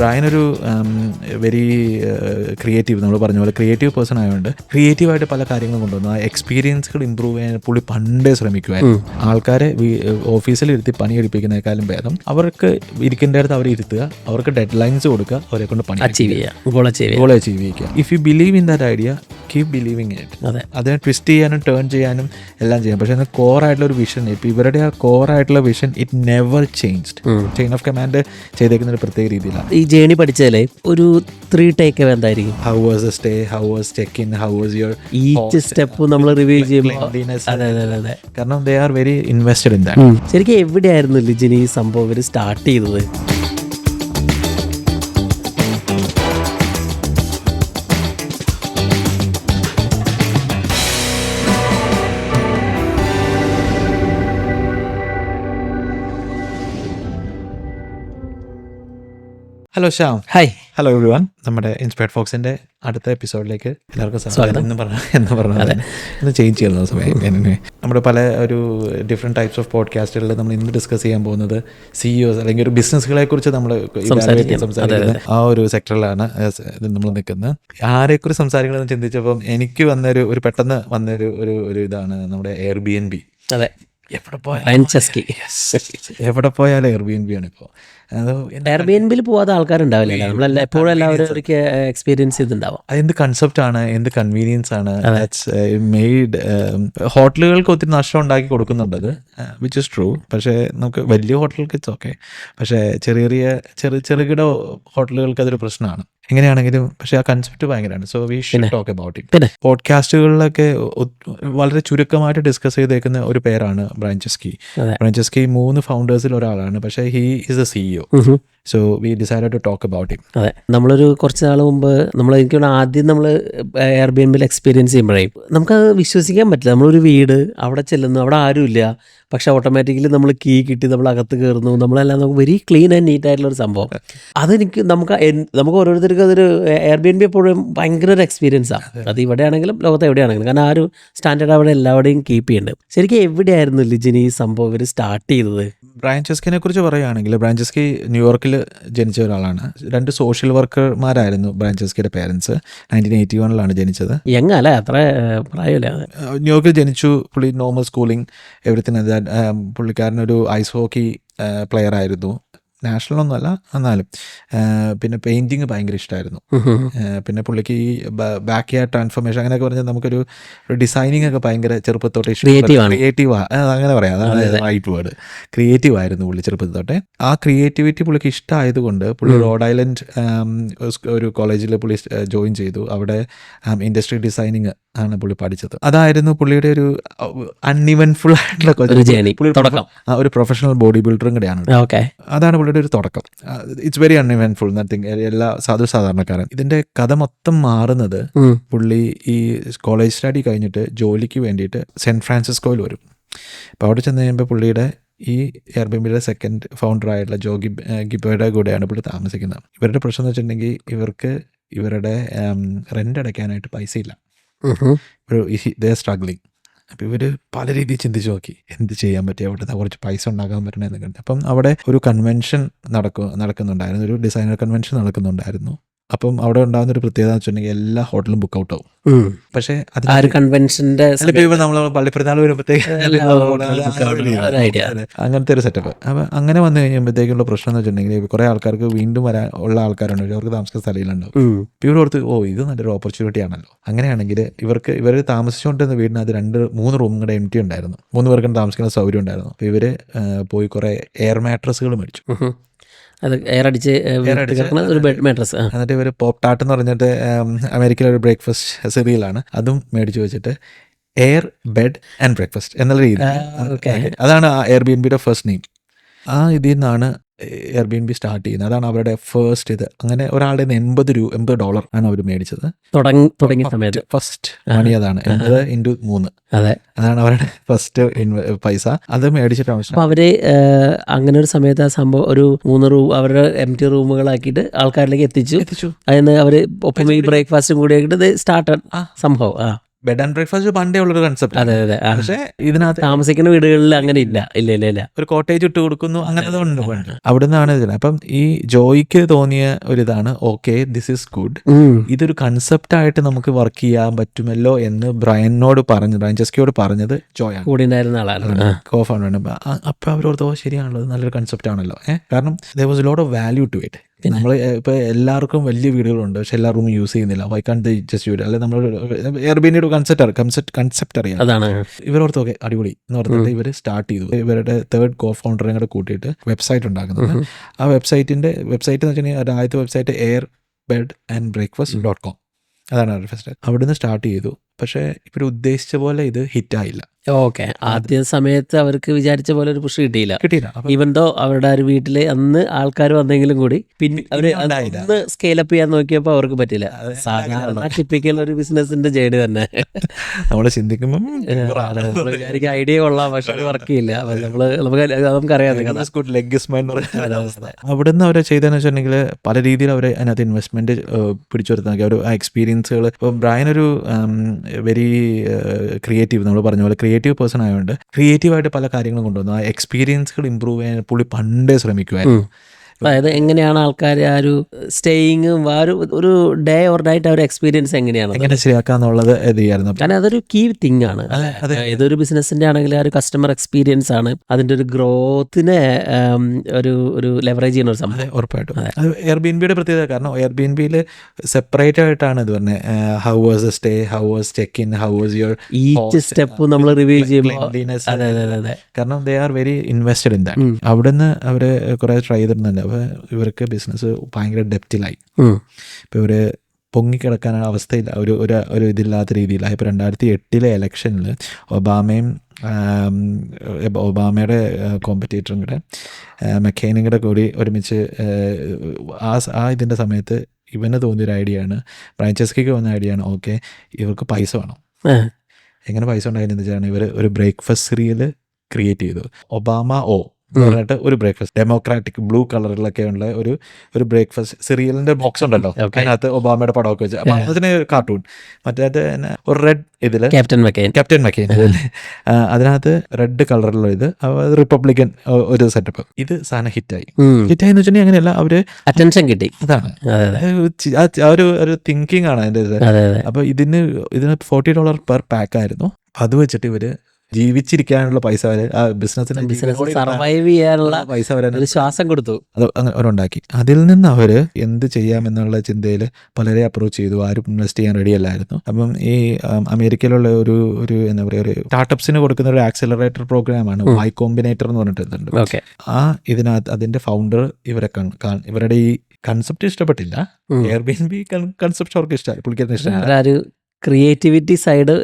Brian ഒരു very creative നമ്മൾ പറഞ്ഞ പോലെ ക്രിയേറ്റീവ് പേഴ്സൺ ആയതുകൊണ്ട് ക്രിയേറ്റീവായിട്ട് പല കാര്യങ്ങളും കൊണ്ടുവന്നു. ആ എക്സ്പീരിയൻസുകൾ ഇമ്പ്രൂവ് ചെയ്യാൻ പുള്ളി പണ്ടേ ശ്രമിക്കുമായിരുന്നു ആൾക്കാരെ ഓഫീസിൽ ഇരുത്തി പണി എടുപ്പിക്കുന്നതിനേക്കാളും ഭേദം അവർക്ക് ഇരിക്കേണ്ട അടുത്ത് അവരെ ഇരുത്തുക അവർക്ക് ഡെഡ് ലൈൻസ് കൊടുക്കുക അവരെ കൊണ്ട് പണി അച്ചീവ് ചെയ്യുക. ഗോൾ അച്ചീവ് ചെയ്യുക. If you believe in that idea keep believing it അതെ. അതിനെ ട്വിസ്റ്റ് ചെയ്യാനും ടേൺ ചെയ്യാനും എല്ലാം ചെയ്യാം. പക്ഷേ അതിന് കോർ ആയിട്ടുള്ള ഒരു വിഷൻ ഇപ്പം ഇവരുടെ ആ കോർ ആയിട്ടുള്ള vision it never changed chain of command ചെയ്തേക്കുന്ന ഒരു പ്രത്യേക രീതിയിലാണ്. ഈ ജേണി പഠിച്ചാലേ ഒരു ത്രീ ടേക്ക് അവേ എന്തായിരിക്കും? How was stay how was check in how was your each step നമ്മൾ റിവ്യൂ ചെയ്യുമ്പോൾ കാരണം they are very invested in that. ശരിക്കും എവിടെയായിരുന്നു ലിജിന് ഈ സംഭവം സ്റ്റാർട്ട് ചെയ്തത്? Hello Shyam hi hello everyone നമ്മുടെ ഇൻസ്പയർഡ് ഫോക്സിന്റെ അടുത്ത എപ്പിസോഡിലേക്ക് എല്ലാവർക്കും സ്വാഗതം. എന്ന് പറഞ്ഞു എന്ന് പറഞ്ഞത് ഇന്ന് ചേഞ്ച് ചെയ്യുന്ന സമയം. നമ്മുടെ പല ഒരു ഡിഫറെന്റ് ടൈപ്സ് ഓഫ് പോഡ്കാസ്റ്റുകളിൽ നമ്മൾ ഇന്ന് ഡിസ്കസ് ചെയ്യാൻ പോകുന്നത് സിഇഒസ് അല്ലെങ്കിൽ ഒരു ബിസിനസ്സുകളെ കുറിച്ച് നമ്മൾ സംസാരിക്കുന്നത് ആ ഒരു സെക്ടറിലാണ് നമ്മൾ നിൽക്കുന്നത്. ആരെക്കുറിച്ച് സംസാരിക്കണമെന്ന് ചിന്തിച്ചപ്പം എനിക്ക് വന്നൊരു ഒരു പെട്ടെന്ന് വന്നൊരു ഒരു ഒരു ഇതാണ് നമ്മുടെ എയർ ബി എൻ ബി അതെ. എവിടെ പോയാലും എയർ ബി എൻ ബി ആണ് ഇപ്പോൾ അത് എയർബിഎൻബിൽ പോകാതെ ആൾക്കാരുണ്ടാവില്ല നമ്മളെല്ലാം എപ്പോഴും എല്ലാവരും ഒരു എക്സ്പീരിയൻസ് ചെയ്തിട്ടുണ്ടാവും. അതെന്ത് കൺസെപ്റ്റ് ആണ്? എന്ത് കൺവീനിയൻസ് ആണ്? മെയ്ഡ് ഹോട്ടലുകൾക്ക് ഒത്തിരി നഷ്ടം ഉണ്ടാക്കി കൊടുക്കുന്നുണ്ടത് അത്. വിച്ച് ഇസ് ട്രൂ പക്ഷേ നമുക്ക് വലിയ ഹോട്ടലുകൾക്ക് ഇറ്റ്സ് ഓക്കെ പക്ഷേ ചെറിയ ചെറിയ ചെറു ചെറുകിട ഹോട്ടലുകൾക്ക് അതൊരു പ്രശ്നമാണ്. എങ്ങനെയാണെങ്കിലും പക്ഷെ ആ കൺസെപ്റ്റ് ഭയങ്കരമാണ്. So we should talk about it പിന്നെ? പോഡ്കാസ്റ്റുകളിലൊക്കെ വളരെ ചുരുക്കമായിട്ട് ഡിസ്കസ് ചെയ്തേക്കുന്ന ഒരു പേരാണ് ബ്രാഞ്ചസ്കി. ബ്രാഞ്ചസ്കി മൂന്ന് ഫൗണ്ടേഴ്സിൽ ഒരാളാണ്. പക്ഷേ he is a CEO. So we decide to talk about it അതെ. നമ്മളൊരു കുറച്ച് നാൾ മുമ്പ് നമ്മൾ എനിക്ക് ആദ്യം നമ്മൾ എയർ ബി എൻബിൽ എക്സ്പീരിയൻസ് ചെയ്യുമ്പോഴേ നമുക്ക് വിശ്വസിക്കാൻ പറ്റില്ല. നമ്മളൊരു വീട് അവിടെ ചെല്ലുന്നു അവിടെ ആരുമില്ല പക്ഷെ ഓട്ടോമാറ്റിക്കലി നമ്മൾ കീ കിട്ടി നമ്മൾ അകത്ത് കയറുന്നു നമ്മളെല്ലാം നമുക്ക് വെരി ക്ലീൻ ആൻഡ് നീറ്റ് ആയിട്ടുള്ള ഒരു സംഭവം. അതെനിക്ക് നമുക്ക് എൻ- നമുക്ക് ഓരോരുത്തർക്കും അതൊരു എയർ ബി എൻ ബി എപ്പോഴും ഭയങ്കര ഒരു എക്സ്പീരിയൻസാണ് അത്. ഇവിടെയാണെങ്കിലും ലോകത്ത് എവിടെയാണെങ്കിലും. കാരണം ആ ഒരു സ്റ്റാൻഡേർഡ് അവിടെ എല്ലാവരുടെയും കീപ്പ് ചെയ്യുന്നുണ്ട്. ശരിക്കും എവിടെയായിരുന്നു ലിജിന് ഈ സംഭവം ഇവർ സ്റ്റാർട്ട് ചെയ്തത്? ബ്രാഞ്ചസ്കിനെ കുറിച്ച് പറയുകയാണെങ്കിൽ ബ്രാഞ്ചസ്കി ന്യൂയോർക്കിൽ ജനിച്ച ഒരാളാണ്. രണ്ട് സോഷ്യൽ വർക്കർമാരായിരുന്നു ബ്രാഞ്ചസ്കിയുടെ പേരൻസ് നയന്റീൻ എയ്റ്റി വണ്ണിലാണ് ജനിച്ചത്. യങ് അല്ലേ അത്ര പ്രായമില്ല ന്യൂയോർക്കിൽ ജനിച്ചു. പുള്ളി നോർമൽ സ്കൂളിംഗ് എവറിത്തിങ് പുള്ളിക്കാരനൊരു ഐസ് ഹോക്കി പ്ലെയർ ആയിരുന്നു. നാഷണൽ ഒന്നുമല്ല എന്നാലും പിന്നെ പെയിന്റിങ് ഭയങ്കര ഇഷ്ടമായിരുന്നു പിന്നെ പുള്ളിക്ക് ഈ ബാക്ക് യാർഡ് ട്രാൻസ്ഫോർമേഷൻ അങ്ങനെയൊക്കെ പറഞ്ഞാൽ നമുക്കൊരു ഡിസൈനിങ് ഒക്കെ ഭയങ്കര ചെറുപ്പത്തോട്ട്. ക്രിയേറ്റീവ് അങ്ങനെ പറയാം. അതാണ് റൈറ്റ് വേർഡ് ക്രിയേറ്റീവ് ആയിരുന്നു പുള്ളി ചെറുപ്പത്തിൽ തൊട്ടേ ആ ക്രിയേറ്റിവിറ്റി പുള്ളിക്ക് ഇഷ്ടമായതുകൊണ്ട് പുള്ളി റോഡ് ഐലൻഡ് ഒരു കോളേജിൽ പുള്ളി ജോയിൻ ചെയ്തു. അവിടെ ഇൻഡസ്ട്രി ഡിസൈനിങ് ആണ് പുള്ളി പഠിച്ചത്. അതായിരുന്നു പുള്ളിയുടെ ഒരു അൺഇവൻഫുൾ ആയിട്ടുള്ള ഒരു പ്രൊഫഷണൽ ബോഡി ബിൽഡറും കൂടെയാണ്. അതാണ് അതാണ് പുള്ളിയുടെ ഒരു തുടക്കം. ഇറ്റ്സ് വെരി അൺഇവൻഫുൾ നത്തിങ് എല്ലാ സാധു സാധാരണക്കാരൻ. ഇതിന്റെ കഥ മൊത്തം മാറുന്നത് പുള്ളി ഈ കോളേജ് സ്റ്റഡി കഴിഞ്ഞിട്ട് ജോലിക്ക് വേണ്ടിയിട്ട് സെന്റ് ഫ്രാൻസിസ്കോയിൽ വരും. അപ്പോൾ അവിടെ ചെന്ന് കഴിയുമ്പോൾ പുള്ളിയുടെ ഈ എയർബിയുടെ സെക്കൻഡ് ഫൗണ്ടർ ആയിട്ടുള്ള ജോ ഗിബ് ഗിബയുടെ കൂടെയാണ് പുള്ളി താമസിക്കുന്നത്. ഇവരുടെ പ്രശ്നം എന്ന് വെച്ചിട്ടുണ്ടെങ്കിൽ ഇവർക്ക് ഇവരുടെ റെന്റ് അടയ്ക്കാനായിട്ട് പൈസ ഇല്ല ഒരു ദേ സ്ട്രഗ്ലിങ് അപ്പോൾ ഇവർ പല രീതിയിൽ ചിന്തിച്ച് നോക്കി. എന്ത് ചെയ്യാൻ പറ്റിയ അവിടെ കുറച്ച് പൈസ ഉണ്ടാക്കാൻ പറ്റണമെന്ന് കണ്ടു. അപ്പം അവിടെ ഒരു കൺവെൻഷൻ നടക്കു നടക്കുന്നുണ്ടായിരുന്നു. ഒരു ഡിസൈനർ കൺവെൻഷൻ നടക്കുന്നുണ്ടായിരുന്നു. അപ്പം അവിടെ ഉണ്ടാകുന്ന ഒരു പ്രത്യേകത എന്ന് വെച്ചിട്ടുണ്ടെങ്കിൽ എല്ലാ ഹോട്ടലും ബുക്ക് ഔട്ട് ആവും. പക്ഷേ കൺവെൻഷന്റെ നമ്മൾ പള്ളിപ്പെരുന്നാൾ വരുമ്പോഴത്തേക്ക്. അങ്ങനത്തെ ഒരു സെറ്റപ്പ് അപ്പം അങ്ങനെ വന്നു കഴിയുമ്പോഴത്തേക്കുള്ള പ്രശ്നം എന്ന് വെച്ചിട്ടുണ്ടെങ്കിൽ കുറെ ആൾക്കാർക്ക് വീണ്ടും വരാൻ ഉള്ള ആൾക്കാരുണ്ട്. അവർക്ക് താമസിക്കുന്ന സ്ഥലയിലുണ്ടാവും ഇവർ ഓർത്ത് ഓ ഇത് നല്ലൊരു ഓപ്പർച്യൂണിറ്റി ആണല്ലോ. അങ്ങനെയാണെങ്കിൽ ഇവർക്ക് ഇവർ താമസിച്ചുകൊണ്ടിരുന്ന വീടിന് അത് രണ്ട് മൂന്ന് റൂം കൂടെ എം ടി ഉണ്ടായിരുന്നു. മൂന്ന് പേർക്കും താമസിക്കുന്ന സൗകര്യം ഉണ്ടായിരുന്നു. ഇവർ പോയി കുറെ എയർ മാട്രസുകൾ മേടിച്ചു. അത് എയർ അടിച്ച് കിടക്കുന്ന ഒരു മാട്രസ് എന്നിട്ട് ഇവർ പോപ്പ് ടാട്ട് എന്ന് പറഞ്ഞിട്ട് അമേരിക്കയിലെ ഒരു ബ്രേക്ക്ഫാസ്റ്റ് സിറിയലാണ് അതും മേടിച്ചു വെച്ചിട്ട് എയർ ബെഡ് ആൻഡ് ബ്രേക്ക്ഫാസ്റ്റ് എന്നുള്ള രീതി. അതാണ് ആ എയർ ബി എൻ ബിയുടെ ഫസ്റ്റ് നെയിം ആ ഇതിൽ നിന്നാണ് air B N B start ചെയ്യുന്നത്. അതാണ് അവരുടെ ഫസ്റ്റ് ഇത്. അങ്ങനെ ഒരാളുടെ എൺപത് രൂപ എൺപത് ഡോളർ ആണ് അവർ മേടിച്ചത്. തുടങ്ങി തുടങ്ങിയ സമയത്ത്. ഫസ്റ്റ് മണി അതാണ്. എൺപത് ഇന്റു മൂന്ന്. അതെ. അതാണ് അവരുടെ ഫസ്റ്റ് പൈസ. അത് മേടിച്ചിട്ടാണ് അപ്പൊ അവർ അങ്ങനെ ഒരു സമയത്ത് ആ സംഭവം ഒരു മൂന്ന് റൂം അവരുടെ എം ടി റൂമുകളാക്കിയിട്ട് ആൾക്കാരിലേക്ക് എത്തിച്ചു. എത്തിച്ചു. അതിന് അവർ ഒപ്പം ഈ ബ്രേക്ക്ഫാസ്റ്റും കൂടി ആക്കിയിട്ട് സ്റ്റാർട്ട് ആ. സംഭവം. ആ. ബെഡ് ആൻഡ് ബ്രേക്ക്ഫാസ്റ്റ് പണ്ടേ ഉള്ളൊരു കൺസെപ്റ്റ് അതെ അതെ. പക്ഷേ ഇതിനകത്ത് താമസിക്കുന്ന വീടുകളിൽ അങ്ങനെ ഇല്ല. ഇല്ല ഇല്ല ഇല്ല. ഒരു കോട്ടേജ് ഇട്ട് കൊടുക്കുന്നു അങ്ങനെ ഉണ്ട് അവിടെ നിന്നാണ് ഇതിന് അപ്പം ഈ ജോയിക്ക് തോന്നിയ ഒരു ഇതാണ് ഓക്കെ ദിസ് ഇസ് ഗുഡ് ഇതൊരു കൺസെപ്റ്റ് ആയിട്ട് നമുക്ക് വർക്ക് ചെയ്യാൻ പറ്റുമല്ലോ എന്ന് ബ്രയനോട് പറഞ്ഞു ബ്രയൻ ചെസ്കിയോട് പറഞ്ഞത് ജോയ് ആണ് കൂടെ ഉണ്ടായിരുന്ന ആളാണ്. ആ. കോ ഫൗണ്ടർ അപ്പൊ അവരോട് ശരിയാണല്ലോ. നല്ലൊരു കൺസെപ്റ്റ് ആണല്ലോ. ഏഹ് കാരണം there was lot of value to it നമ്മൾ ഇപ്പോൾ എല്ലാവർക്കും വലിയ വീടുകളുണ്ട് പക്ഷെ എല്ലാ റൂമും യൂസ് ചെയ്യുന്നില്ല. വൈ കാൺ ജസ്റ്റ് യൂസ് അല്ലെ നമ്മൾ എയർബിന്റെ ഒരു കൺസെപ്റ്റ് കൺസെപ്റ്റ് കൺസെപ്റ്റ് അറിയാം. അതാണ്. ഇവരോർത്ത് ഓക്കെ അടിപൊളി എന്ന് പറഞ്ഞിട്ട് ഇവർ സ്റ്റാർട്ട് ചെയ്തു. ഇവരുടെ തേർഡ് കോ ഫൗണ്ടറെ കൂടെ കൂട്ടിയിട്ട് വെബ്സൈറ്റ് ഉണ്ടാക്കുന്നത്. ആ വെബ്സൈറ്റിന്റെ വെബ്സൈറ്റ് എന്ന് വെച്ചിട്ടുണ്ടെങ്കിൽ ആദ്യത്തെ website air bed and breakfast dot com അതാണ് ഫസ്റ്റ് അവിടുന്ന് സ്റ്റാർട്ട് ചെയ്തു. പക്ഷേ ഇവർ ഉദ്ദേശിച്ച പോലെ ഇത് ഹിറ്റ് ആയില്ല ഓക്കെ. ആദ്യ സമയത്ത് അവർക്ക് വിചാരിച്ച പോലെ ഒരു പുഷ് കിട്ടിയില്ല. കിട്ടിയില്ല. ഈവൻ ദോ അവരുടെ ആ ഒരു വീട്ടിൽ അന്ന് ആൾക്കാർ വന്നെങ്കിലും കൂടി പിന്നെ അവർ സ്കെയിൽ അപ്പ് സ്കെയിലപ്പ് ചെയ്യാൻ നോക്കിയപ്പോൾ അവർക്ക് പറ്റില്ല സാധാരണ ടിപ്പിക്കൽ ഒരു ബിസിനസിന്റെ ജേഡ് തന്നെ. നമ്മൾ ചിന്തിക്കുമ്പോൾ വിചാരിക്കും ഐഡിയ കൊള്ളാം പക്ഷെ അത് വർക്ക് ചെയ്യില്ല. നമ്മൾ നമുക്ക് നമുക്കറിയാം അവിടുന്ന് അവരെ ചെയ്തതെന്ന് വെച്ചിട്ടുണ്ടെങ്കിൽ പല രീതിയിൽ അവർ അതിനകത്ത് ഇൻവെസ്റ്റ്മെന്റ് പിടിച്ചു വരുത്താൻ അവർ ആ എക്സ്പീരിയൻസുകൾ ഇപ്പോൾ ബ്രയൻ ഒരു വെരി ക്രിയേറ്റീവ് നമ്മൾ പറഞ്ഞ പോലെ ക്രിയേറ്റീവ് പേഴ്സൺ ആയതുകൊണ്ട് ക്രിയേറ്റീവായിട്ട് പല കാര്യങ്ങളും കൊണ്ടുവന്നു. ആ എക്സ്പീരിയൻസുകൾ ഇമ്പ്രൂവ് ചെയ്യാൻ പുള്ളി പണ്ടേ ശ്രമിക്കുമായിരുന്നു അതായത് എങ്ങനെയാണ് ആൾക്കാർ ആ ഒരു സ്റ്റേയിങ്ങും ആ ഒരു ഒരു ഡേ ഓർ നൈറ്റ് ആ ഒരു എക്സ്പീരിയൻസ് എങ്ങനെയാണ്? എങ്ങനെ ശരിയാക്കാന്നുള്ളത് കാരണം അതൊരു കീ തിങ് ആണ്. ഏതൊരു ബിസിനസിന്റെ ആണെങ്കിൽ ആ ഒരു കസ്റ്റമർ എക്സ്പീരിയൻസ് ആണ്. അതിന്റെ ഒരു ഗ്രോത്തിനെ ഒരു ഒരു ലെവറേജ് ചെയ്യുന്ന ഒരു സംഭവം. ഉറപ്പായിട്ടും. അത്. എയർ ബി എൻ ബിയുടെ പ്രത്യേകത കാരണം എയർ ബി എൻ ബിയിൽ സെപ്പറേറ്റ് ആയിട്ടാണ് ഇത് പറഞ്ഞത് how was stay how was check in how was your each step നമ്മൾ റിവ്യൂ ചെയ്യുമ്പോൾ കാരണം they are very invested in that. അവിടുന്ന് അവർ കുറെ ട്രൈ ചെയ്തിരുന്നുണ്ട്. അപ്പോൾ ഇവർക്ക് ബിസിനസ് ഭയങ്കര ഡെപ്റ്റിലായി. ഇപ്പോൾ ഇവർ പൊങ്ങിക്കിടക്കാൻ അവസ്ഥയില്ല. ഒരു ഒരു ഒരു ഇതില്ലാത്ത രീതിയിലായി ഇപ്പോൾ രണ്ടായിരത്തി എട്ടിലെ ഇലക്ഷനിൽ ഒബാമയും ഒബാമയുടെ കോമ്പറ്റേറ്ററും കൂടെ മെക്കേനും കൂടെ കൂടി ഒരുമിച്ച് ആ, ആ ഇതിന്റെ സമയത്ത് ഇവന് തോന്നിയൊരു ഐഡിയ ആണ് ഫ്രാഞ്ചൈസ്കിക്ക് വന്ന ഐഡിയ ആണ് ഓക്കെ ഇവർക്ക് പൈസ വേണം. എങ്ങനെ പൈസ ഉണ്ടായിരുന്നെന്ന് വെച്ചാൽ ഇവർ ഒരു ബ്രേക്ക്ഫാസ്റ്റ് സീരിയൽ ക്രിയേറ്റ് ചെയ്തു. ഒബാമ ഓ എന്ന് പറഞ്ഞിട്ട് ഒരു ബ്രേക്ക്ഫാസ്റ്റ് ഡെമോക്രാറ്റിക് ബ്ലൂ കളറിലൊക്കെ ഉള്ള ഒരു ഒരു ബ്രേക്ക്ഫാസ്റ്റ് സിറിയലിന്റെ ബോക്സ് ഉണ്ടല്ലോ. അതിനകത്ത് ഒബാമയുടെ പടമൊക്കെ വെച്ച്. അപ്പൊ അതിന് കാർട്ടൂൺ മറ്റേത് ഒരു റെഡ് ഇതിൽ ക്യാപ്റ്റൻ മെക്കൈൻ ക്യാപ്റ്റൻ അതിനകത്ത് റെഡ് കളറിലുള്ള ഇത്. റിപ്പബ്ലിക്കൻ ഒരു സെറ്റപ്പ് ഇത് സാധനം ഹിറ്റായി. ഹിറ്റായി എന്ന് വെച്ചിട്ടുണ്ടെങ്കിൽ അങ്ങനെയല്ല അവർ അറ്റൻഷൻ കിട്ടി. അതാണ്. ഒരു ഒരു തിങ്കിങ് ആണ് അതിന്റെ അപ്പൊ ഇതിന് ഇതിന് ഫോർട്ടി ഡോളർ പെർ പാക്ക് ആയിരുന്നു. അത് വെച്ചിട്ട് ഇവർ ജീവിച്ചിരിക്കാനുള്ള പൈസ വരെ ആ ബിസിനസ്സിന് ബിസിനസ് സർവൈവ് ചെയ്യാനുള്ള പൈസ വരെ ഒരു ശ്വാസം കൊടുത്തു. അത് അങ്ങനെ അവരുണ്ടാക്കി. അതിൽ നിന്ന് അവർ എന്ത് ചെയ്യാമെന്നുള്ള ചിന്തയിൽ പലരെ അപ്രോച്ച് ചെയ്തു. ആരും ഇൻവെസ്റ്റ് ചെയ്യാൻ റെഡി അല്ലായിരുന്നു. അപ്പം ഈ അമേരിക്കയിലുള്ള ഒരു ഒരു എന്താ പറയുക ഒരു സ്റ്റാർട്ടപ്സിന് കൊടുക്കുന്ന ഒരു ആക്സിലറേറ്റർ പ്രോഗ്രാമാണ് വൈ കോമ്പിനേറ്റർ എന്ന് പറഞ്ഞിട്ടുണ്ട് ഓക്കെ ആ ഇതിനകത്ത് അതിന്റെ ഫൗണ്ടർ ഇവരെ ഇവരുടെ ഈ കൺസെപ്റ്റ് ഇഷ്ടപ്പെട്ടില്ല. ഉം. Air B N B concept അവർക്ക് ഇഷ്ടമായി പുള്ളിക്കാരന് ഒരു ക്രിയേറ്റിവിറ്റി സൈഡ്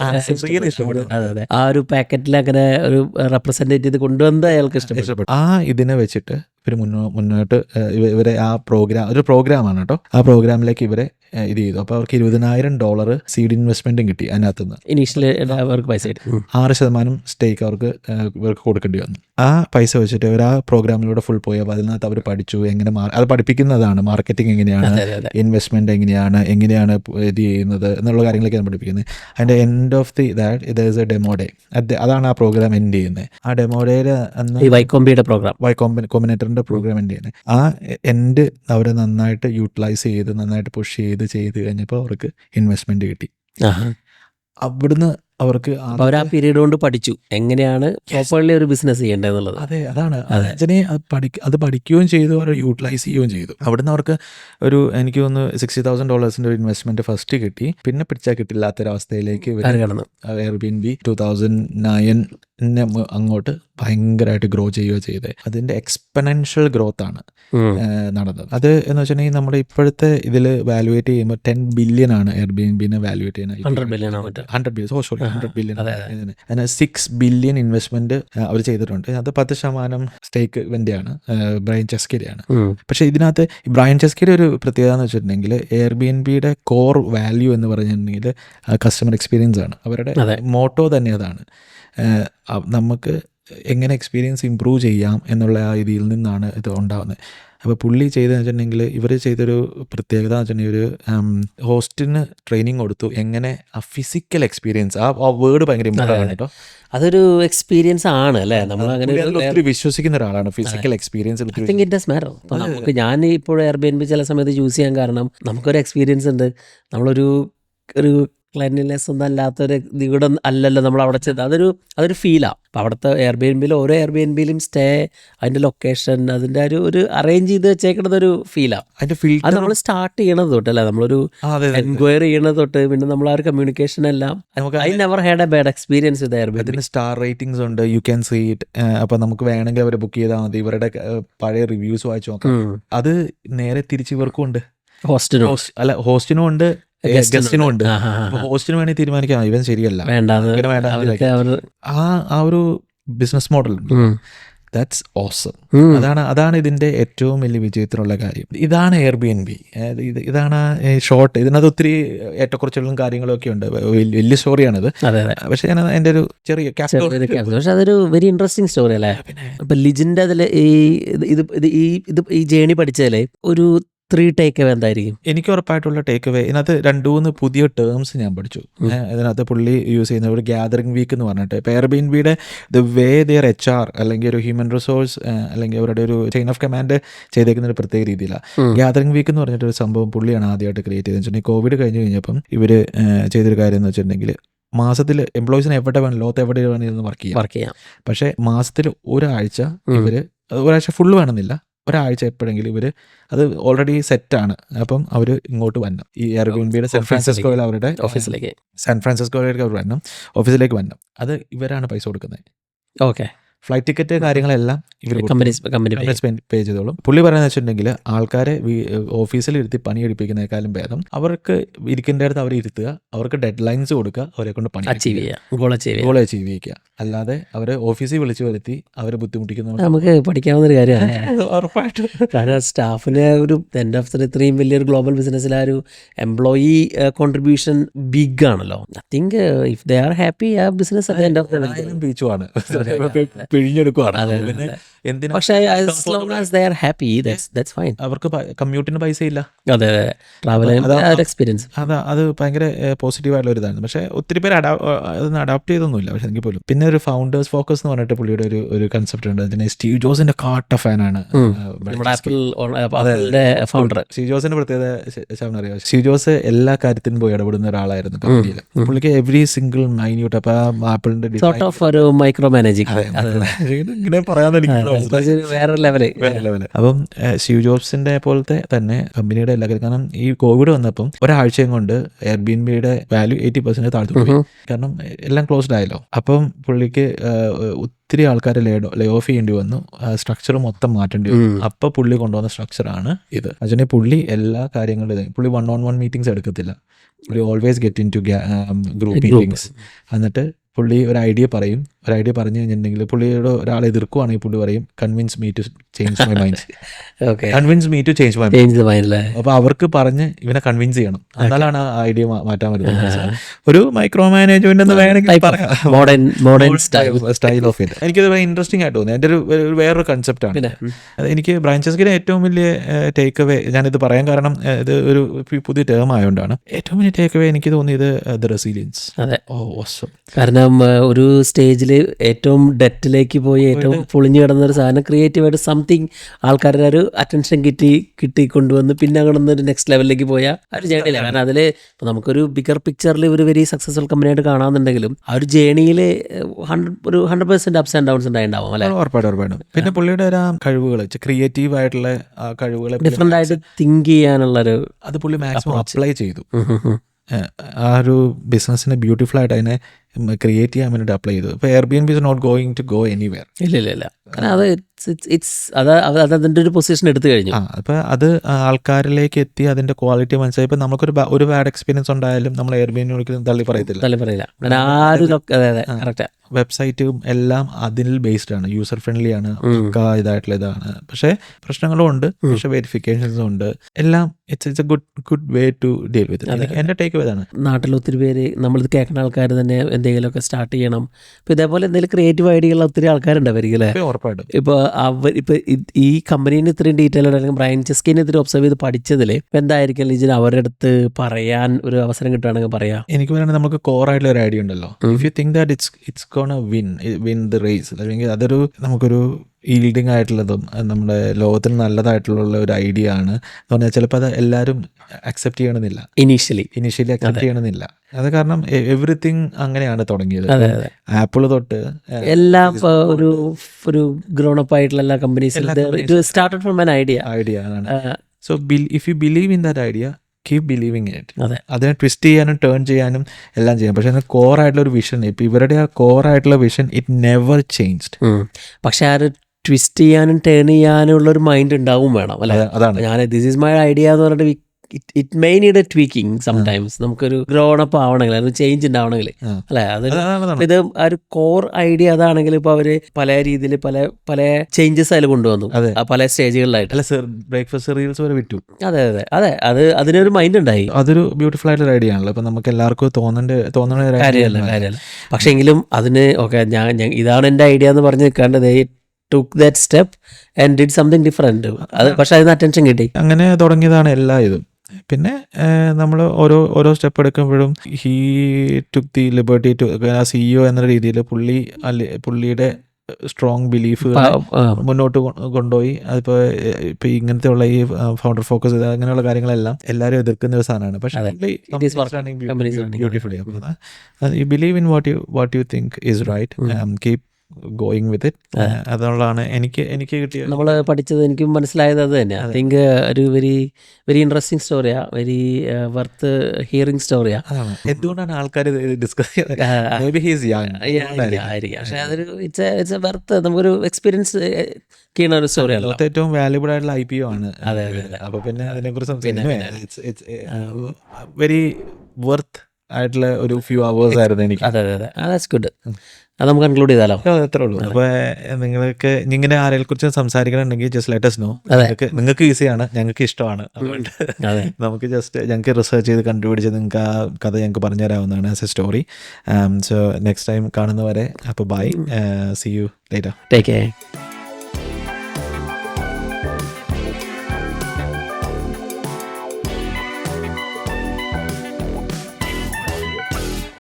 ആ, ഒരു പാക്കറ്റിൽ അങ്ങനെ ഒരു റെപ്രസെന്റ് ചെയ്ത് കൊണ്ടുവന്നത് അയാൾക്ക് ഇഷ്ടപ്പെട്ടു. ആ ഇതിനെ വെച്ചിട്ട് ഇവർ മുന്നോ മുന്നോട്ട് ഇവരെ ആ പ്രോഗ്രാം ഒരു പ്രോഗ്രാമാണ് കേട്ടോ. ആ പ്രോഗ്രാമിലേക്ക് ഇവരെ ഇത് ചെയ്തു. അപ്പോൾ അവർക്ക് ഇരുപതിനായിരം ഡോളർ സീഡ് ഇൻവെസ്റ്റ്മെന്റും കിട്ടി അതിനകത്ത് നിന്ന് ഇനീഷ്യലി അവർക്ക് പൈസ കിട്ടി. ആറ് ശതമാനം സ്റ്റേക്ക് അവർക്ക് ഇവർക്ക് കൊടുക്കേണ്ടി വന്നു. ആ പൈസ വെച്ചിട്ട് അവർ ആ പ്രോഗ്രാമിലൂടെ ഫുൾ പോയി. അപ്പോൾ അതിനകത്ത് അവർ പഠിച്ചു. എങ്ങനെ അത് പഠിപ്പിക്കുന്നതാണ്. മാർക്കറ്റിംഗ് എങ്ങനെയാണ്? ഇൻവെസ്റ്റ്മെന്റ് എങ്ങനെയാണ്? എങ്ങനെയാണ് ഇത് ചെയ്യുന്നത്? എന്നുള്ള കാര്യങ്ങളൊക്കെയാണ് പഠിപ്പിക്കുന്നത്. അതിന്റെ എൻഡ് ഓഫ് ദി ദാറ്റ് ഇത് ഇസ് എ ഡെമോ ഡേ അതാണ് ആ പ്രോഗ്രാം എൻഡ് ചെയ്യുന്നത്. ആ ഡെമോ ഡേയിൽ അന്ന് പ്രോഗ്രാം. വൈ കോമ്പിന കോമ്പിനേറ്ററിന്റെ പ്രോഗ്രാം എൻഡ് ചെയ്യുന്നത് ആ എൻഡ് അവർ നന്നായിട്ട് യൂട്ടിലൈസ് ചെയ്ത് നന്നായിട്ട് പുഷ് ചെയ്ത് ചെയ്ത് കഴിഞ്ഞപ്പോൾ അവർക്ക് ഇൻവെസ്റ്റ്മെന്റ് കിട്ടി. അവിടുന്ന് അവർക്ക് അവർ ആ പീരീഡ് കൊണ്ട് പഠിച്ചു. എങ്ങനെയാണ് പ്രോപ്പർലി ഒരു ബിസിനസ് ചെയ്യേണ്ടതെന്നുള്ളത് അതെ അതാണ്. അച്ഛനെ അത് അത് പഠിക്കുകയും ചെയ്തു അവർ യൂട്ടിലൈസ് ചെയ്യുകയും ചെയ്തു. അവിടുന്ന് അവർക്ക് ഒരു എനിക്ക് തോന്നുന്നു സിക്സ്റ്റി തൗസൻഡ് ഡോളേഴ്സിന്റെ ഒരു ഇൻവെസ്റ്റ്മെന്റ് ഫസ്റ്റ് കിട്ടി. പിന്നെ പിടിച്ചാൽ കിട്ടില്ലാത്തൊരവസ്ഥയിലേക്ക് കടന്നു air B N B two thousand nine അങ്ങോട്ട് ഭയങ്കരമായിട്ട് ഗ്രോ ചെയ്യുകയോ ചെയ്തത് അതിന്റെ എക്സ്പെനൻഷ്യൽ ഗ്രോത്ത് ആണ്. നടന്നത്. അത് എന്ന് വെച്ചിട്ടുണ്ടെങ്കിൽ നമ്മുടെ ഇപ്പോഴത്തെ ഇതിൽ വാലുവേറ്റ് ചെയ്യുമ്പോൾ ടെൻ ബില്യൺ ആണ് എയർ ബി എൻ ബിനെ വാലുവേറ്റ് ചെയ്യുന്നത് 100 billion. Hundred billion sorry hundred billion അതിന് സിക്സ് ബില്യൺ ഇൻവെസ്റ്റ്മെന്റ് അവർ ചെയ്തിട്ടുണ്ട്. അത് പത്ത് ശതമാനം സ്റ്റേക്ക് ഇവന്റെയാണ് ബ്രയൻ ചെസ്കിരിയാണ് പക്ഷെ പക്ഷേ ഇതിനകത്ത് ബ്രയൻ ചെസ്കിരി ഒരു പ്രത്യേകത എന്ന് വെച്ചിട്ടുണ്ടെങ്കിൽ എയർ ബി എൻ ബിയുടെ കോർ വാല്യൂ എന്ന് പറഞ്ഞിട്ടുണ്ടെങ്കിൽ കസ്റ്റമർ എക്സ്പീരിയൻസ് ആണ്. അവരുടെ മോട്ടോ തന്നെ അതാണ് നമുക്ക് എങ്ങനെ എക്സ്പീരിയൻസ് ഇമ്പ്രൂവ് ചെയ്യാം എന്നുള്ള ആ ഇതിൽ നിന്നാണ് ഇത് ഉണ്ടാകുന്നത് അപ്പോൾ പുള്ളി ചെയ്തതെന്ന് വെച്ചിട്ടുണ്ടെങ്കിൽ ഇവർ ചെയ്തൊരു പ്രത്യേകത എന്ന് വെച്ചിട്ടുണ്ടെങ്കിൽ ഒരു ഹോസ്റ്റിന് ട്രെയിനിങ് കൊടുത്തു. എങ്ങനെ ആ ഫിസിക്കൽ എക്സ്പീരിയൻസ് ആ ആ വേർഡ് ഭയങ്കര ഇമ്പോർട്ടന്റ് ആണ് കേട്ടോ അതൊരു എക്സ്പീരിയൻസ് ആണ് അല്ലേ? നമ്മൾ അങ്ങനെ ഒത്തിരി വിശ്വസിക്കുന്ന ഒരാളാണ്. Physical experience it does matter നമുക്ക് ഞാൻ ഇപ്പോൾ ബി ചില സമയത്ത് ചൂസ് ചെയ്യാൻ കാരണം നമുക്കൊരു എക്സ്പീരിയൻസ് ഉണ്ട്. നമ്മളൊരു ഒരു ക്ലീൻലിനെസ് ഒന്നും അല്ലാത്തൊരു ഇവിടെ അല്ലല്ലോ നമ്മൾ അവിടെ ചെന്ന് അതൊരു അതൊരു ഫീലാണ് അപ്പോൾ അവിടുത്തെ എയർ ബി എൻ ബിയിൽ ഓരോ എയർ ബി എൻ ബിയിലും സ്റ്റേ അതിന്റെ ലൊക്കേഷൻ അതിന്റെ ഒരു ഒരു അറേഞ്ച് ചെയ്ത് വെച്ചേക്കുന്നത് ഒരു ഫീലാണ് അതിന്റെ അത് ഫിൽറ്റർ നമ്മൾ സ്റ്റാർട്ട് ചെയ്യണത് തൊട്ടല്ലേ നമ്മളൊരു അതെ അതെ. എൻക്വയറി ചെയ്യണത് തൊട്ട് പിന്നെ നമ്മൾ ആ ഒരു കമ്മ്യൂണിക്കേഷൻ എല്ലാം. I never had a bad experience with air B അതിന് സ്റ്റാർ റേറ്റിംഗ്സ് ഉണ്ട്. യു ക്യാൻ സീ ഇറ്റ് അപ്പോൾ നമുക്ക് വേണമെങ്കിൽ അവരെ ബുക്ക് ചെയ്താൽ മതി. ഇവരുടെ പഴയ റിവ്യൂസ് വായിച്ചു നോക്കാം. അത് നേരെ തിരിച്ച് ഇവർക്കും ഉണ്ട്. ഹോസ്റ്റിനോ. അല്ല ഹോസ്റ്റിനും ഉണ്ട്. ഗസ്റ്റിനും ഉണ്ട് ആ, ആ, ആ. ഹോസ്റ്റിന് വേണമെങ്കിൽ തീരുമാനിക്കാം. ഇവൻ ശരിയല്ല. വേണ്ട ആ ആ ഒരു ബിസിനസ് മോഡൽ. ദാറ്റ്സ് ഓസം അതാണ് അതാണ് ഇതിന്റെ ഏറ്റവും വലിയ വിജയത്തിനുള്ള കാര്യം. ഇതാണ് എയർ ബി എൻ ബി ഇതാണ് ഷോർട്ട് ഇതിനകത്ത് ഒത്തിരി ഏറ്റക്കുറച്ചുകളും കാര്യങ്ങളും ഒക്കെ ഉണ്ട് വലിയ- സ്റ്റോറിയാണ് സ്റ്റോറിയാണിത് പക്ഷെ ഞാൻ എന്റെ ഒരു ചെറിയ പക്ഷെ അതൊരു വെരി ഇൻട്രസ്റ്റിംഗ് സ്റ്റോറി അല്ലേ? ഇപ്പൊ ലിജിന്റെ അതിൽ ഈ ഇത് ഈ ഇത് ഈ ജേണി പഠിച്ചാലേ ഒരു ത്രീ ടേക്ക് അവേ എന്തായിരിക്കും? എനിക്ക് ഉറപ്പായിട്ടുള്ള ടേക്ക് അവേ ഇതിനകത്ത് രണ്ട് മൂന്ന് പുതിയ ടേംസ് ഞാൻ പഠിച്ചു. ഇതിനകത്ത് പുള്ളി യൂസ് ചെയ്യുന്ന ഒരു ഗ്യാതറിംഗ് വീക്ക് എന്ന് പറഞ്ഞിട്ട് ഇപ്പോൾ എയർബിൻബിയുടെ the way their H R അല്ലെങ്കിൽ ഒരു ഹ്യൂമൻ റിസോഴ്സ് അല്ലെങ്കിൽ അവരുടെ ഒരു ചെയിൻ ഓഫ് കമാൻഡ് ചെയ്തേക്കുന്ന ഒരു പ്രത്യേക രീതിയിലാണ്. ഗ്യാതറിംഗ് വീക്ക് എന്ന് പറഞ്ഞിട്ട് ഒരു സംഭവം പുള്ളിയാണ് ആദ്യമായിട്ട് ക്രിയേറ്റ് ചെയ്തെന്ന് വെച്ചിട്ടുണ്ടെങ്കിൽ കോവിഡ് കഴിഞ്ഞ് കഴിഞ്ഞപ്പം ഇവർ ചെയ്തൊരു കാര്യം എന്ന് വെച്ചിട്ടുണ്ടെങ്കിൽ മാസത്തിൽ എംപ്ലോയീസിന് എവിടെ വേണം ലോകത്ത് എവിടെ വേണമെങ്കിലും വർക്ക് ചെയ്യാം. വർക്ക് ചെയ്യാം. പക്ഷേ മാസത്തിൽ ഒരാഴ്ച. ഇവർ ഒരാഴ്ച ഫുള്ള് വേണമെന്നില്ല. ഒരാഴ്ച എപ്പോഴെങ്കിലും ഇവർ അത് ഓൾറെഡി സെറ്റാണ് അപ്പം അവർ ഇങ്ങോട്ട് വരണം. ഈ എയർബിൻബിയുടെ സാൻ ഫ്രാൻസിസ്കോയിൽ അവരുടെ ഓഫീസിലേക്ക് സാൻ ഫ്രാൻസിസ്കോയിലേക്ക് അവർ വരണം. ഓഫീസിലേക്ക് വരണം. അത് ഇവരാണ് പൈസ കൊടുക്കുന്നത്. ഓക്കെ ഫ്ലൈറ്റ് ടിക്കറ്റ് കാര്യങ്ങളെല്ലാം ഇവർ കമ്പനി കമ്പനി പേ ചെയ്തോളും. പുള്ളി പറയുന്നത് വെച്ചിട്ടുണ്ടെങ്കിൽ ആൾക്കാരെ ഓഫീസിൽ ഇരുത്തി പണി എടുപ്പിക്കുന്നതിനേക്കാളും ഭേദം അവർക്ക് ഇരിക്കേണ്ട അടുത്ത് അവർ ഇരുത്തുക അവർക്ക് ഡെഡ് ലൈൻസ് കൊടുക്കുക അവരെ കൊണ്ട് പണി അച്ചീവ് ചെയ്യുക. ഗോൾ അച്ചീവ് ചെയ്യുക. അച്ചീവ് ചെയ്യിക്കുക അല്ലാതെ അവരെ ഓഫീസിൽ വിളിച്ചു വരുത്തി അവരെ ബുദ്ധിമുട്ടിക്കുന്ന നമുക്ക് പഠിക്കാവുന്ന ഒരു കാര്യമാണ്. ഉറപ്പായിട്ടും. കാരണം സ്റ്റാഫിന് ഒരു എൻഡ് ഓഫ് ദ ഇത്രയും വലിയൊരു ഗ്ലോബൽ ബിസിനസ്സിൽ ആ ഒരു എംപ്ലോയി കോൺട്രിബ്യൂഷൻ ബിഗ് ആണല്ലോ. I think if they are happy ആ ബിസിനസ് ബീച്ചുമാണ് പിഴിഞ്ഞെടുക്കുവാണ്. പിന്നെ എന്തിനാ? പക്ഷേ as long as they are happy that's that's fine. അവർക്ക് കമ്മ്യൂട്ടിന് പൈസ ഇല്ല. അതെ അതെ. ട്രാവൽ എക്സ്പീരിയൻസ് അത് അത് ഭയങ്കര പോസിറ്റീവായിട്ടുള്ള ഒരു ഇതാണ് പക്ഷേ ഒത്തിരി പേര് അഡാ അതൊന്നും അഡാപ്റ്റ് ചെയ്തൊന്നുമില്ല. പക്ഷെ എനിക്ക് പോലും. പിന്നെ ഒരു ഫൗണ്ടേഴ്സ് ഫോക്കസ് എന്ന് പറഞ്ഞിട്ട് പുള്ളിയുടെ ഒരു ഒരു കൺസെപ്റ്റ് ഉണ്ട്. അതിന് സ്റ്റീവ് ജോസിന്റെ കാട്ട ഫാനാണ് ഫൗണ്ടർ സ്റ്റീവ് ജോസിന്റെ പ്രത്യേകത അറിയാം? സ്റ്റീവ് ജോസ് എല്ലാ കാര്യത്തിനും പോയി ഇടപെടുന്ന ഒരാളായിരുന്നു കമ്പനിയിൽ പുള്ളിക്ക് എവറി സിംഗിൾ മൈന്യൂട്ട് അപ്പൊ ആപ്പിളിന്റെ ഒരു മൈക്രോ മാനേജിങ് ഇങ്ങനെ പറയാൻ എനിക്ക് വേറെ ലെവൽ വേറെ ലെവൽ അപ്പം സ്റ്റീവ് ജോബ്സിന്റെ പോലത്തെ തന്നെ കമ്പനിയുടെ എല്ലാ കാര്യം. കാരണം ഈ കോവിഡ് വന്നപ്പം ഒരാഴ്ചയും കൊണ്ട് എയർ ബി എൻ ബിയുടെ വാല്യൂ എയ്റ്റി പെർസെന്റ് താഴ്ത്തു പോയി കാരണം എല്ലാം ക്ലോസ്ഡ് ആയല്ലോ. അപ്പം പുള്ളിക്ക് ഒത്തിരി ആൾക്കാരെ ലേ ലേ ഓഫ് ചെയ്യേണ്ടി വന്നു. സ്ട്രക്ചർ മൊത്തം മാറ്റേണ്ടി വന്നു. അപ്പൊ പുള്ളി കൊണ്ടുവന്ന സ്ട്രക്ചറാണ് ഇത്. അതിനെ പുള്ളി എല്ലാ കാര്യങ്ങളും പുള്ളി വൺ ഓൺ വൺ മീറ്റിംഗ്സ് എടുക്കത്തില്ല പുള്ളി always get into group meetings എന്നിട്ട് പുള്ളി ഒരു ഐഡിയ പറയും. ഒരു ഐഡിയ പറഞ്ഞു കഴിഞ്ഞിട്ടുണ്ടെങ്കിൽ പുള്ളിയുടെ ഒരാൾ എതിർക്കുവാണെങ്കിൽ പുള്ളി പറയും convince me to change my mind okay convince me to change my mind change mind അല്ലേ അപ്പൊ അവർക്ക് പറഞ്ഞ് ഇവനെ കൺവിൻസ് ചെയ്യണം. എന്നാലാണ് ആ ഐഡിയ മാറ്റാൻ പറ്റുന്നത്. ഒരു മൈക്രോ മാനേജ്മെന്റ് എന്ന് വേണമെങ്കിൽ modern modern style of it എനിക്കത് ഭയങ്കര ഇൻട്രസ്റ്റിംഗ് ആയിട്ട് തോന്നി. എന്റെ ഒരു വേറൊരു കൺസെപ്റ്റാണ് എനിക്ക് ബ്രാഞ്ചസ്കിന്റെ ഏറ്റവും വലിയ ടേക്ക് അവേ ഞാനിത് പറയാൻ കാരണം ഇത് ഒരു പുതിയ ടേം ആയതുകൊണ്ടാണ് ഏറ്റവും വലിയ ടേക്ക് അവേ എനിക്ക് തോന്നിയത് ദ റെസീലിയൻസ് അതെ. ഓ കാരണം ഒരു സ്റ്റേജിൽ ഏറ്റവും ഡെറ്റിലേക്ക് പോയി ഏറ്റവും പൊളിഞ്ഞു കിടന്ന ഒരു സാധനം ക്രിയേറ്റീവായിട്ട് സംതിങ് ആൾക്കാരുടെ ഒരു അറ്റൻഷൻ കിട്ടി കിട്ടി കൊണ്ടുവന്ന് പിന്നെ അങ്ങോട്ട് ഒരു നെക്സ്റ്റ് ലെവലിലേക്ക് പോയ ആ ഒരു ജേണിയില്ല കാരണം അതിൽ നമുക്കൊരു ബിഗർ പിക്ചറിൽ ഒരു വെരി സക്സസ്ഫുൾ കമ്പനിയായിട്ട് കാണാമെന്നുണ്ടെങ്കിലും ആ ഒരു ജേണിയിൽ ഹൺഡ്രഡ് ഒരു hundred percent ups and downs ഉണ്ടായിട്ടുണ്ടാവും അല്ലെ? ഉറപ്പായിട്ടും ഉറപ്പായിട്ടും. പിന്നെ പുള്ളിയുടെ ഒരു കഴിവുകൾ ക്രിയേറ്റീവ് ആയിട്ടുള്ള ആ കഴിവുകളെ ഡിഫറെന്റ് ആയിട്ട് തിങ്ക് ചെയ്യാനുള്ള ഒരു അത് പുള്ളി മാക്സിമം അപ്ലൈ ചെയ്തു. ആ ഒരു ബിസിനസ്സിനെ ബ്യൂട്ടിഫുൾ ആയിട്ട് അതിനെ ക്രിയേറ്റ് ചെയ്യാൻ വേണ്ടി അപ്ലൈ ചെയ്തു ഇപ്പോൾ Airbnb is not going to go anywhere ഇല്ല ഇല്ല ഇല്ല കാരണം അത് ഇറ്റ്സ് അത് അത് അത് അതിന്റെ ഒരു പൊസിഷൻ എടുത്തു കഴിഞ്ഞു. ആ അപ്പോൾ അത് ആൾക്കാരിലേക്ക് എത്തി അതിന്റെ ക്വാളിറ്റി മനസ്സിലായി. ഇപ്പോൾ നമുക്കൊരു ഒരു ബാഡ് എക്സ്പീരിയൻസ് ഉണ്ടായാലും നമ്മൾ എയർ ബി എൻ ഒരിക്കലും തള്ളി പറയത്തില്ല. തള്ളി പറയില്ല. ആരും അതെ അതെ വെബ്സൈറ്റും എല്ലാം അതിൽ ബേസ്ഡ് ആണ്. യൂസർ ഫ്രണ്ട്ലി ആണ് ഇതായിട്ടുള്ള ഇതാണ് പക്ഷേ പ്രശ്നങ്ങളും ഉണ്ട് പക്ഷേ വെരിഫിക്കേഷൻസും ഉണ്ട്. എല്ലാം it's it's a good good way to deal with എന്റെ ടേക്ക് ഇതാണ്. നാട്ടിൽ ഒത്തിരി പേര് നമ്മളിത് കേൾക്കുന്ന ആൾക്കാർ തന്നെ എന്തെങ്കിലുമൊക്കെ സ്റ്റാർട്ട് ചെയ്യണം. ഇപ്പം ഇതേപോലെ എന്തെങ്കിലും ക്രിയേറ്റീവ് ഐഡിയകളുള്ള ഒത്തിരി ആൾക്കാരുണ്ടായിരിക്കും അല്ലേ ഇപ്പൊ ഉറപ്പായിട്ടും. ഇപ്പോൾ അവർ ഇപ്പോൾ ഈ കമ്പനീനെ ഇത്രയും ഡീറ്റെയിൽ അല്ലെങ്കിൽ ബ്രൈൻ ചെസ്കിനെ ഇത്തിരി ഒബ്സർവ് ചെയ്ത് പഠിച്ചതിൽ ഇപ്പം എന്തായിരിക്കും ലിജിന് അവരുടെ അടുത്ത് പറയാൻ ഒരു അവസരം കിട്ടുകയാണെങ്കിൽ പറയാം? എനിക്ക് പറയുന്നത് നമുക്ക് കോർ ആയിട്ടുള്ള ഒരു ഐഡിയ ഉണ്ടല്ലോ. If you think that it's it's gonna win win the race അല്ലെങ്കിൽ അതൊരു നമുക്കൊരു ഈൽഡിങ് ആയിട്ടുള്ളതും നമ്മുടെ ലോകത്തിന് നല്ലതായിട്ടുള്ള ഒരു ഐഡിയ ആണ്. എന്ന് പറഞ്ഞാൽ ചിലപ്പോൾ അത് എല്ലാവരും അക്സെപ്റ്റ് ചെയ്യണമെന്നില്ല. ഇനീഷ്യലി ഇനീഷ്യലി അക്സെപ്റ്റ് ചെയ്യണമെന്നില്ല. അത് കാരണം എവറിത്തിങ് അങ്ങനെയാണ് തുടങ്ങിയത്. ആപ്പിൾ തൊട്ട് എല്ലാം ഒരു ഒരു ഗ്രോൺ അപ്പ് ആയിട്ടുള്ള എല്ലാ കമ്പനീസും started from an idea idea ആണ്. So if you believe in that idea keep believing it അതെ. അതിനെ ട്വിസ്റ്റ് ചെയ്യാനും ടേൺ ചെയ്യാനും എല്ലാം ചെയ്യാം. പക്ഷെ അതിന് കോർ ആയിട്ടുള്ള ഒരു വിഷൻ ഇപ്പൊ ഇവരുടെ ആ കോർ ആയിട്ടുള്ള വിഷൻ ഇറ്റ് നെവർ ചേഞ്ച്ഡ് പക്ഷെ ആ ഒരു ട്വിസ്റ്റ് ചെയ്യാനും ടേൺ ചെയ്യാനും ഉള്ള ഒരു മൈൻഡ് ഉണ്ടാവും വേണം അല്ലെ? അതാണ്. ഞാൻ ദിസ് ഈസ് മൈ ഐഡിയ എന്ന് പറഞ്ഞിട്ട് it may need a tweaking sometimes നമുക്കൊരു ഗ്രോൺ അപ്പ് ആവണമെങ്കിൽ അതൊരു ചേഞ്ച് ഉണ്ടാവണമെങ്കിൽ. അല്ലെ? അത്. ഇത് ആ ഒരു കോർ ഐഡിയ അതാണെങ്കിൽ ഇപ്പൊ അവർ പല രീതിയിൽ പല പല ചേഞ്ചസ് അതിൽ കൊണ്ടുവന്നു. പല സ്റ്റേജുകളിലായിട്ട് അല്ല സർ ബ്രേക്ക്ഫാസ്റ്റ് റീൽസ് വരെ വിറ്റു. അതെ അതെ അതെ. അത് അതിനൊരു മൈൻഡ് ഉണ്ടായി. അതൊരു ബ്യൂട്ടിഫുൾ ആയിട്ടുള്ള ഐഡിയ ആണല്ലോ. ഇപ്പൊ നമുക്ക് എല്ലാവർക്കും തോന്നേണ്ട തോന്നണ കാര്യമല്ല. കാര്യമല്ല. പക്ഷെങ്കിലും അതിന് ഓക്കെ ഞാൻ ഇതാണ് എന്റെ ഐഡിയ എന്ന് പറഞ്ഞ് നിൽക്കാണ്ട് took that step and did something different അത് പക്ഷെ അതിന് അറ്റൻഷൻ കിട്ടി. അങ്ങനെ തുടങ്ങിയതാണ് എല്ലാ ഇതും. പിന്നെ നമ്മൾ ഓരോ ഓരോ സ്റ്റെപ്പ് എടുക്കുമ്പോഴും he took the liberty to CEO എന്ന രീതിയിൽ പുള്ളി അല്ലെ- പുള്ളിയുടെ സ്ട്രോങ് ബിലീഫ് മുന്നോട്ട് കൊണ്ടുപോയി. അതിപ്പോൾ ഇപ്പൊ ഇങ്ങനത്തെ ഉള്ള ഈ ഫൗണ്ടർ ഫോക്കസ് അങ്ങനെയുള്ള കാര്യങ്ങളെല്ലാം എല്ലാവരും എതിർക്കുന്ന ഒരു സാധനമാണ്. പക്ഷേ. ബ്യൂട്ടിഫുള്ളി അപ്പോൾ you believe in what you what you think is right keep going with it അതുകൊണ്ടാണ് എനിക്ക് എനിക്ക് കിട്ടിയ നമ്മൾ പഠിച്ചത് എനിക്ക് മനസ്സിലായത് അത് തന്നെ ഐ തിങ്ക് ഒരു വെരി വെരി ഇൻട്രസ്റ്റിംഗ് സ്റ്റോറിയാ വെരി വർത്ത് ഹിയറിംഗ് സ്റ്റോറിയാ എന്തുകൊണ്ടാണ് ആൾക്കാർ ഡിസ്കസ് പക്ഷെ അതൊരു ഇറ്റ്സ് ഇറ്റ്സ് എ വെർത്ത് നമുക്കൊരു എക്സ്പീരിയൻസ് ചെയ്യുന്ന ഒരു ലോകത്തെ ഏറ്റവും വാല്യുബിൾ ആയിട്ടുള്ള ഐ പി ഒ ആണ്. അതെ, പിന്നെ അതിനെ കുറിച്ച് വെരി വർത്ത് ആയിട്ടുള്ള ഒരു ഫ്യൂ അവേഴ്സ് ആയിരുന്നു എനിക്ക്. അതെ അതെ അതെ. ഗുഡ് അത് നമുക്ക് കൺക്ലൂഡ് ചെയ്താലോ? അത് അത്രേ ഉള്ളൂ. അപ്പൊ നിങ്ങൾക്ക് ഇങ്ങനെ ആരെ കുറിച്ച് സംസാരിക്കണമെങ്കിൽ ജസ്റ്റ് ലെറ്റസ് നോ അതെ. നിങ്ങൾക്ക് നിങ്ങൾക്ക് ഈസിയാണ് ഞങ്ങൾക്ക് ഇഷ്ടമാണ്. അതുകൊണ്ട് അതെ. നമുക്ക് ജസ്റ്റ് ഞങ്ങൾക്ക് റിസർച്ച് ചെയ്ത് കണ്ടുപിടിച്ച് നിങ്ങൾക്ക് ആ കഥ ഞങ്ങൾക്ക് പറഞ്ഞു തരാവുന്നതാണ് as a story so next time കാണുന്നവരെ അപ്പോൾ bye see you later take care